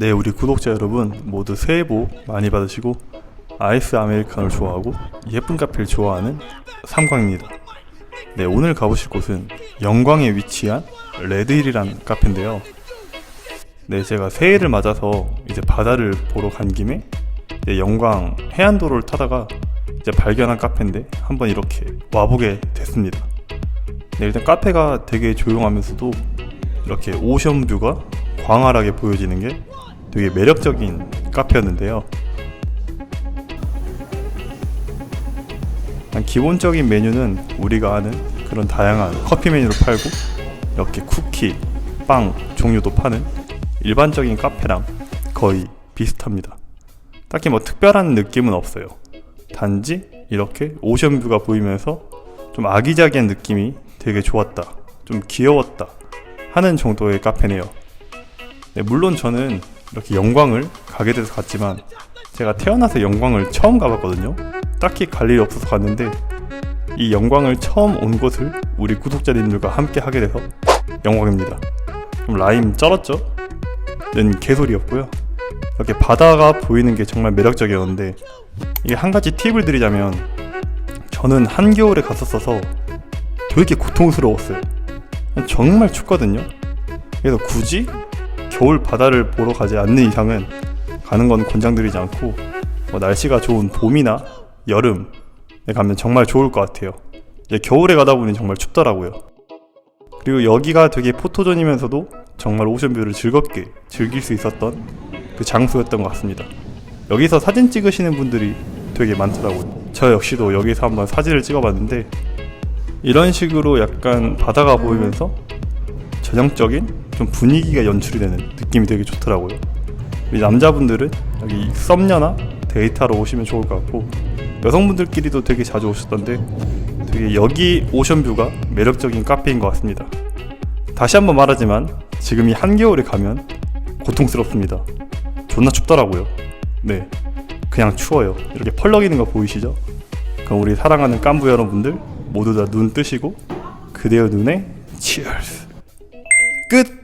네, 우리 구독자 여러분 모두 새해 복 많이 받으시고 아이스 아메리카노를 좋아하고 예쁜 카페를 좋아하는 삼광입니다. 네, 오늘 가보실 곳은 영광에 위치한 레드힐이라는 카페인데요. 네, 제가 새해를 맞아서 이제 바다를 보러 간 김에 이제 영광 해안도로를 타다가 이제 발견한 카페인데 한번 이렇게 와보게 됐습니다. 네, 일단 카페가 되게 조용하면서도 이렇게 오션뷰가 광활하게 보여지는 게 되게 매력적인 카페였는데요. 기본적인 메뉴는 우리가 아는 그런 다양한 커피 메뉴를 팔고 이렇게 쿠키, 빵 종류도 파는 일반적인 카페랑 거의 비슷합니다. 딱히 뭐 특별한 느낌은 없어요. 단지 이렇게 오션뷰가 보이면서 좀 아기자기한 느낌이 되게 좋았다. 좀 귀여웠다. 하는 정도의 카페네요. 네, 물론 저는 이렇게 영광을 가게 돼서 갔지만 제가 태어나서 영광을 처음 가봤거든요. 딱히 갈 일이 없어서 갔는데 이 영광을 처음 온 곳을 우리 구독자님들과 함께 하게 돼서 영광입니다. 좀 라임 쩔었죠? 는 개소리였고요. 이렇게 바다가 보이는 게 정말 매력적이었는데 이게 한 가지 팁을 드리자면 저는 한겨울에 갔었어서 되게 고통스러웠어요. 정말 춥거든요. 그래서 굳이 겨울 바다를 보러 가지 않는 이상은 가는 건 권장드리지 않고 뭐 날씨가 좋은 봄이나 여름에 가면 정말 좋을 것 같아요. 겨울에 가다 보니 정말 춥더라고요. 그리고 여기가 되게 포토존이면서도 정말 오션뷰를 즐겁게 즐길 수 있었던 그 장소였던 것 같습니다. 여기서 사진 찍으시는 분들이 되게 많더라고요. 저 역시도 여기서 한번 사진을 찍어봤는데 이런 식으로 약간 바다가 보이면서 전형적인 좀 분위기가 연출이 되는 느낌이 되게 좋더라고요. 남자분들은 여기 썸녀나 데이트하러 오시면 좋을 것 같고 여성분들끼리도 되게 자주 오셨던데 되게 여기 오션뷰가 매력적인 카페인 것 같습니다. 다시 한번 말하지만 지금 이 한겨울에 가면 고통스럽습니다. 존나 춥더라고요. 네, 그냥 추워요. 이렇게 펄럭이는 거 보이시죠? 그럼 우리 사랑하는 깐부 여러분들 모두 다 눈 뜨시고 그대의 눈에 치얼스 끝!